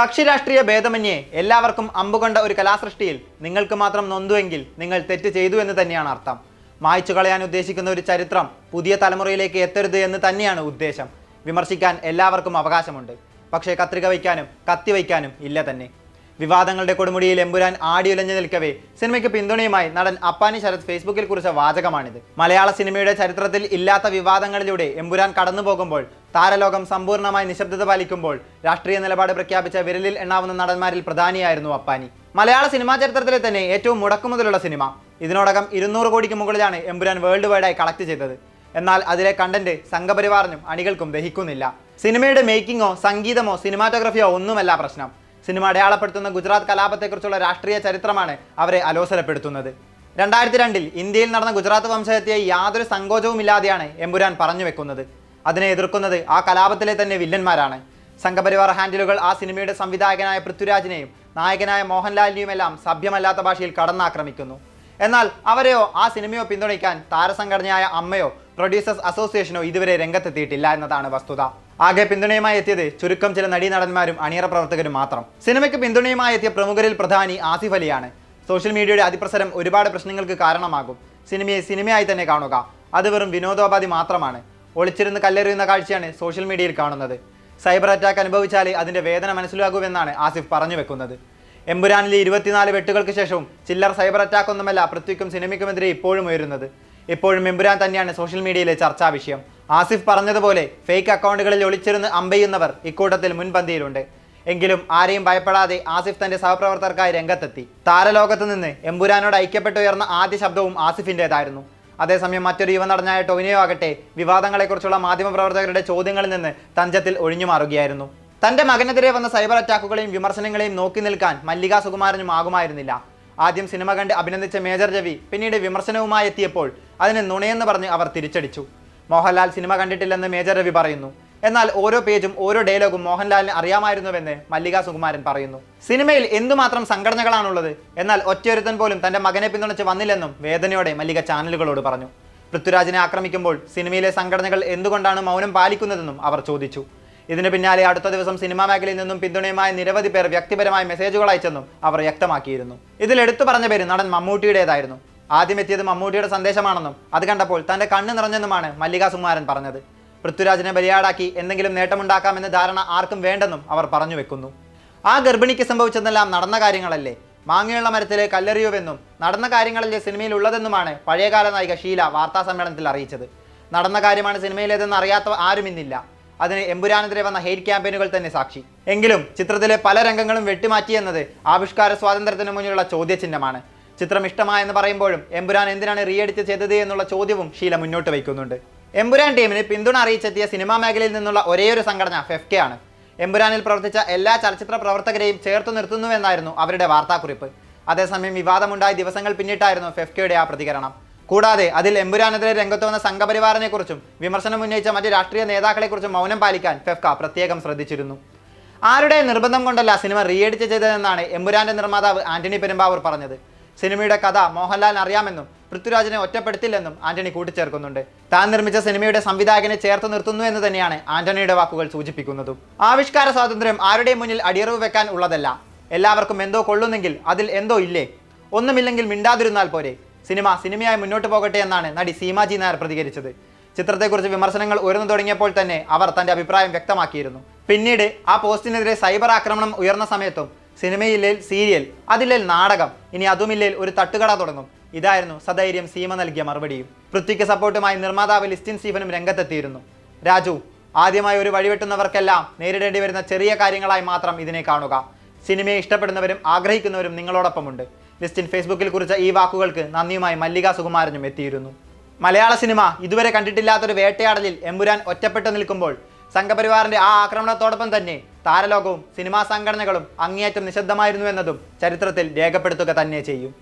കക്ഷി രാഷ്ട്രീയ ഭേദമന്യേ എല്ലാവർക്കും അമ്പുകൊണ്ട ഒരു കലാസൃഷ്ടിയിൽ നിങ്ങൾക്ക് മാത്രം നൊന്തുവെങ്കിൽ നിങ്ങൾ തെറ്റ് ചെയ്തു എന്ന് തന്നെയാണ് അർത്ഥം. മായ്ച്ചു കളയാൻ ഉദ്ദേശിക്കുന്ന ഒരു ചരിത്രം പുതിയ തലമുറയിലേക്ക് എത്തരുത് എന്ന് തന്നെയാണ് ഉദ്ദേശം. വിമർശിക്കാൻ എല്ലാവർക്കും അവകാശമുണ്ട്. പക്ഷേ കത്രിക വയ്ക്കാനും കത്തി വയ്ക്കാനും ഇല്ല തന്നെ. വിവാദങ്ങളുടെ കൊടുമുടിയിൽ എമ്പുരാൻ ആടിയുലഞ്ഞു നിൽക്കവേ. സിനിമയ്ക്ക് പിന്തുണയുമായി നടൻ അപ്പാനി ശരത് ഫേസ്ബുക്കിൽ കുറിച്ച വാചകമാണിത്. മലയാള സിനിമയുടെ ചരിത്രത്തിൽ ഇല്ലാത്ത വിവാദങ്ങളിലൂടെ എമ്പുരാൻ കടന്നു പോകുമ്പോൾ താരലോകം സമ്പൂർണമായി നിശബ്ദത പാലിക്കുമ്പോൾ രാഷ്ട്രീയ നിലപാട് പ്രഖ്യാപിച്ച വിരലിൽ എണ്ണാവുന്ന നടന്മാരിൽ പ്രധാനിയായിരുന്നു അപ്പാനി. മലയാള സിനിമാ ചരിത്രത്തിലെ തന്നെ ഏറ്റവും മുടക്കുമുതലുള്ള സിനിമ. ഇതിനോടകം ഇരുന്നൂറ് കോടിക്ക് മുകളിലാണ് എമ്പുരാൻ വേൾഡ് വൈഡായി കളക്ട് ചെയ്തത്. എന്നാൽ അതിലെ കണ്ടന്റ് സംഘപരിവാറിനും അണികൾക്കും ദഹിക്കുന്നില്ല. സിനിമയുടെ മേക്കിങ്ങോ സംഗീതമോ സിനിമാറ്റോഗ്രഫിയോ ഒന്നുമല്ല പ്രശ്നം. സിനിമ അടയാളപ്പെടുത്തുന്ന ഗുജറാത്ത് കലാപത്തെക്കുറിച്ചുള്ള രാഷ്ട്രീയ ചരിത്രമാണ് അവരെ അലോസരപ്പെടുത്തുന്നത്. രണ്ടായിരത്തി രണ്ടിൽ ഇന്ത്യയിൽ നടന്ന ഗുജറാത്ത് വംശഹത്യയെ യാതൊരു സങ്കോചവുമില്ലാതെയാണ് എമ്പുരാൻ പറഞ്ഞു വെക്കുന്നത്. അതിനെ എതിർക്കുന്നത് ആ കലാപത്തിലെ തന്നെ വില്ലന്മാരാണ്. സംഘപരിവാർ ഹാൻഡിലുകൾ ആ സിനിമയുടെ സംവിധായകനായ പൃഥ്വിരാജിനെയും നായകനായ മോഹൻലാലിനെയുമെല്ലാം സഭ്യമല്ലാത്ത ഭാഷയിൽ കടന്നാക്രമിക്കുന്നു. എന്നാൽ അവരെയോ ആ സിനിമയോ പിന്തുണയ്ക്കാൻ താരസംഘടനയായ അമ്മയോ പ്രൊഡ്യൂസേഴ്സ് അസോസിയേഷനോ ഇതുവരെ രംഗത്തെത്തിയിട്ടില്ല എന്നതാണ് വസ്തുത. ആകെ പിന്തുണയുമായി എത്തിയത് ചുരുക്കം ചില നടീനടന്മാരും അണിയറ പ്രവർത്തകരും മാത്രം. സിനിമയ്ക്ക് പിന്തുണയുമായി എത്തിയ പ്രമുഖരിൽ പ്രധാനി ആസിഫ് അലിയാണ്. സോഷ്യൽ മീഡിയയുടെ അതിപ്രസരം ഒരുപാട് പ്രശ്നങ്ങൾക്ക് കാരണമാകും. സിനിമയെ സിനിമയായി തന്നെ കാണുക അത് വെറും വിനോദോപാധി മാത്രമാണ്. ഒളിച്ചിരുന്ന് കല്ലെറിയുന്ന കാഴ്ചയാണ് സോഷ്യൽ മീഡിയയിൽ കാണുന്നത്. സൈബർ അറ്റാക്ക് അനുഭവിച്ചാലേ അതിന്റെ വേദന മനസ്സിലാകുമെന്നാണ് ആസിഫ് പറഞ്ഞു വെക്കുന്നത്. എമ്പുരാനിലെ ഇരുപത്തിനാല് വെട്ടുകൾക്ക് ശേഷവും ചില്ലർ സൈബർ അറ്റാക്ക് ഒന്നുമല്ല പൃഥ്വിക്കും സിനിമയ്ക്കുമെതിരെ ഇപ്പോഴും ഉയരുന്നത്. ഇപ്പോഴും എമ്പുരാൻ തന്നെയാണ് സോഷ്യൽ മീഡിയയിലെ ചർച്ചാ വിഷയം. ആസിഫ് പറഞ്ഞതുപോലെ ഫേക്ക് അക്കൗണ്ടുകളിൽ ഒളിച്ചിരുന്ന് അമ്പെയ്യുന്നവർ ഇക്കൂട്ടത്തിൽ മുൻപന്തിയിലുണ്ട്. എങ്കിലും ആരെയും ഭയപ്പെടാതെ ആസിഫ് തന്റെ സഹപ്രവർത്തകർക്കായി രംഗത്തെത്തി. താരലോകത്ത് നിന്ന് എമ്പുരാനോട് ഐക്യപ്പെട്ടുയർന്ന ആദ്യ ശബ്ദവും ആസിഫിന്റെതായിരുന്നു അതേസമയം മറ്റൊരു യുവ നടനായ ടൊവിനോ ആകട്ടെ വിവാദങ്ങളെക്കുറിച്ചുള്ള മാധ്യമപ്രവർത്തകരുടെ ചോദ്യങ്ങളിൽ നിന്ന് തഞ്ചത്തിൽ ഒഴിഞ്ഞു മാറുകയായിരുന്നു. തന്റെ മകനെതിരെ വന്ന സൈബർ അറ്റാക്കുകളെയും വിമർശനങ്ങളെയും നോക്കി നിൽക്കാൻ മല്ലിക സുകുമാരനും ആകുമായിരുന്നില്ല. ആദ്യം സിനിമ കണ്ട് അഭിനന്ദിച്ച മേജർ രവി പിന്നീട് വിമർശനവുമായി എത്തിയപ്പോൾ അതിന് നുണയെന്ന് പറഞ്ഞ് അവർ തിരിച്ചടിച്ചു. മോഹൻലാൽ സിനിമ കണ്ടിട്ടില്ലെന്ന് മേജർ രവി പറയുന്നു. എന്നാൽ ഓരോ പേജും ഓരോ ഡയലോഗും മോഹൻലാലിന് അറിയാമായിരുന്നുവെന്ന് മല്ലിക സുകുമാരൻ പറയുന്നു. സിനിമയിൽ എന്തുമാത്രം സംഘടനകളാണുള്ളത്? എന്നാൽ ഒറ്റയൊരുത്തൻ പോലും തന്റെ മകനെ പിന്തുണച്ച് വന്നില്ലെന്നും വേദനയോടെ മല്ലിക ചാനലുകളോട് പറഞ്ഞു. പൃഥ്വിരാജിനെ ആക്രമിക്കുമ്പോൾ സിനിമയിലെ സംഘടനകൾ എന്തുകൊണ്ടാണ് മൗനം പാലിക്കുന്നതെന്നും അവർ ചോദിച്ചു. ഇതിന് പിന്നാലെ അടുത്ത ദിവസം സിനിമാ മേഖലയിൽ നിന്നും പിന്തുണയുമായി നിരവധി പേർ വ്യക്തിപരമായ മെസ്സേജുകൾ അയച്ചെന്നും അവർ വ്യക്തമാക്കിയിരുന്നു. ഇതിൽ എടുത്തു പറഞ്ഞ പേര് നടൻ മമ്മൂട്ടിയുടേതായിരുന്നു. ആദ്യം എത്തിയത് മമ്മൂട്ടിയുടെ സന്ദേശമാണെന്നും അത് കണ്ടപ്പോൾ തന്റെ കണ്ണ് നിറഞ്ഞെന്നുമാണ് മല്ലിക സുകുമാരൻ പറഞ്ഞത്. പൃഥ്വിരാജിനെ ബലിയാടാക്കി എന്തെങ്കിലും നേട്ടമുണ്ടാക്കാമെന്ന ധാരണ ആർക്കും വേണ്ടെന്നും അവർ പറഞ്ഞു വെക്കുന്നു. ആ ഗർഭിണിക്ക് സംഭവിച്ചതെല്ലാം നടന്ന കാര്യങ്ങളല്ലേ? മാങ്ങയുള്ള മരത്തിലെ കല്ലെറിയുവെന്നും നടന്ന കാര്യങ്ങളല്ലേ സിനിമയിൽ ഉള്ളതെന്നുമാണ് പഴയകാല നായിക ഷീല വാർത്താ സമ്മേളനത്തിൽ അറിയിച്ചത്. നടന്ന കാര്യമാണ് സിനിമയിലേതെന്ന് അറിയാത്ത ആരും ഇന്നില്ല. അതിന് എമ്പുരാനെതിരെ വന്ന ഹെയ്റ്റ് ക്യാമ്പയിനുകൾ തന്നെ സാക്ഷി. എങ്കിലും ചിത്രത്തിലെ പല രംഗങ്ങളും വെട്ടിമാറ്റിയെന്നത് ആവിഷ്കാര സ്വാതന്ത്ര്യത്തിന് മുന്നിലുള്ള ചോദ്യചിഹ്നമാണ്. ചിത്രം ഇഷ്ടമായെന്ന് പറയുമ്പോഴും എമ്പുരാൻ എന്തിനാണ് റീഎഡിറ്റ് ചെയ്തത് എന്നുള്ള ചോദ്യവും ഷീല മുന്നോട്ട് വയ്ക്കുന്നുണ്ട്. എമ്പുരാൻ ടീമിന് പിന്തുണ അറിയിച്ചെത്തിയ സിനിമാ മേഖലയിൽ നിന്നുള്ള ഒരേയൊരു സംഘടന ഫെഫ്കെ ആണ്. എമ്പുരാനിൽ പ്രവർത്തിച്ച എല്ലാ ചലച്ചിത്ര പ്രവർത്തകരെയും ചേർത്ത് നിർത്തുന്നുവെന്നായിരുന്നു അവരുടെ വാർത്താക്കുറിപ്പ്. അതേസമയം വിവാദമുണ്ടായ ദിവസങ്ങൾ പിന്നിട്ടായിരുന്നു ഫെഫ്കയുടെ ആ പ്രതികരണം. കൂടാതെ അതിൽ എമ്പുരാനെതിരെ രംഗത്ത് വന്ന സംഘപരിവാറിനെക്കുറിച്ചും വിമർശനം ഉന്നയിച്ച മറ്റ് രാഷ്ട്രീയ നേതാക്കളെക്കുറിച്ചും മൗനം പാലിക്കാൻ ഫെഫ്ക പ്രത്യേകം ശ്രദ്ധിച്ചിരുന്നു. ആരുടെ നിർബന്ധം കൊണ്ടല്ല സിനിമ റീഎഡിറ്റ് ചെയ്തതെന്നാണ് എമ്പുരാന്റെ നിർമ്മാതാവ് ആന്റണി പെരുമ്പാവൂർ പറഞ്ഞത്. സിനിമയുടെ കഥ മോഹൻലാൽ അറിയാമെന്നും പൃഥ്വിരാജിനെ ഒറ്റപ്പെടുത്തില്ലെന്നും ആന്റണി കൂട്ടിച്ചേർക്കുന്നുണ്ട്. താൻ നിർമ്മിച്ച സിനിമയുടെ സംവിധായകനെ ചേർത്ത് നിർത്തുന്നു എന്ന് തന്നെയാണ് ആന്റണിയുടെ വാക്കുകൾ സൂചിപ്പിക്കുന്നതും. ആവിഷ്കാര സ്വാതന്ത്ര്യം ആരുടെയും മുന്നിൽ അടിയറവ് വെക്കാൻ ഉള്ളതല്ല. എല്ലാവർക്കും എന്തോ കൊള്ളുന്നെങ്കിൽ അതിൽ എന്തോ ഇല്ലേ? ഒന്നുമില്ലെങ്കിൽ മിണ്ടാതിരുന്നാൽ പോരെ. സിനിമ സിനിമയായി മുന്നോട്ട് പോകട്ടെ എന്നാണ് നടി സീമാജി നായർ പ്രതികരിച്ചത്. ചിത്രത്തെക്കുറിച്ച് വിമർശനങ്ങൾ ഉയർന്നു തുടങ്ങിയപ്പോൾ തന്നെ അവർ തന്റെ അഭിപ്രായം വ്യക്തമാക്കിയിരുന്നു. പിന്നീട് ആ പോസ്റ്റിനെതിരെ സൈബർ ആക്രമണം ഉയർന്ന സമയത്തും സിനിമയില്ലേൽ സീരിയൽ അതില്ലേൽ നാടകം ഇനി അതുമില്ലേൽ ഒരു തട്ടുകട തുടങ്ങും. ഇതായിരുന്നു സധൈര്യം സീമ നൽകിയ മറുപടിയും. പൃഥ്വിക്ക് സപ്പോർട്ടുമായി നിർമ്മാതാവ് ലിസ്റ്റിൻ സ്റ്റീഫനും രംഗത്തെത്തിയിരുന്നു. രാജു ആദ്യമായി ഒരു വഴിവെട്ടുന്നവർക്കെല്ലാം നേരിടേണ്ടി വരുന്ന ചെറിയ കാര്യങ്ങളായി മാത്രം ഇതിനെ കാണുക. സിനിമയെ ഇഷ്ടപ്പെടുന്നവരും ആഗ്രഹിക്കുന്നവരും നിങ്ങളോടൊപ്പമുണ്ട്. ലിസ്റ്റിൻ ഫേസ്ബുക്കിൽ കുറിച്ച ഈ വാക്കുകൾക്ക് നന്ദിയുമായി മല്ലിക സുകുമാരനും എത്തിയിരുന്നു. മലയാള സിനിമ ഇതുവരെ കണ്ടിട്ടില്ലാത്തൊരു വേട്ടയാടലിൽ എമ്പുരാൻ ഒറ്റപ്പെട്ടു നിൽക്കുമ്പോൾ സംഘപരിവാറിന്റെ ആ ആക്രമണത്തോടൊപ്പം തന്നെ താരലോകവും സിനിമാ സംഘടനകളും അങ്ങേയറ്റം നിശബ്ദമായിരുന്നു എന്നതും ചരിത്രത്തിൽ രേഖപ്പെടുത്തുക തന്നെ ചെയ്യും.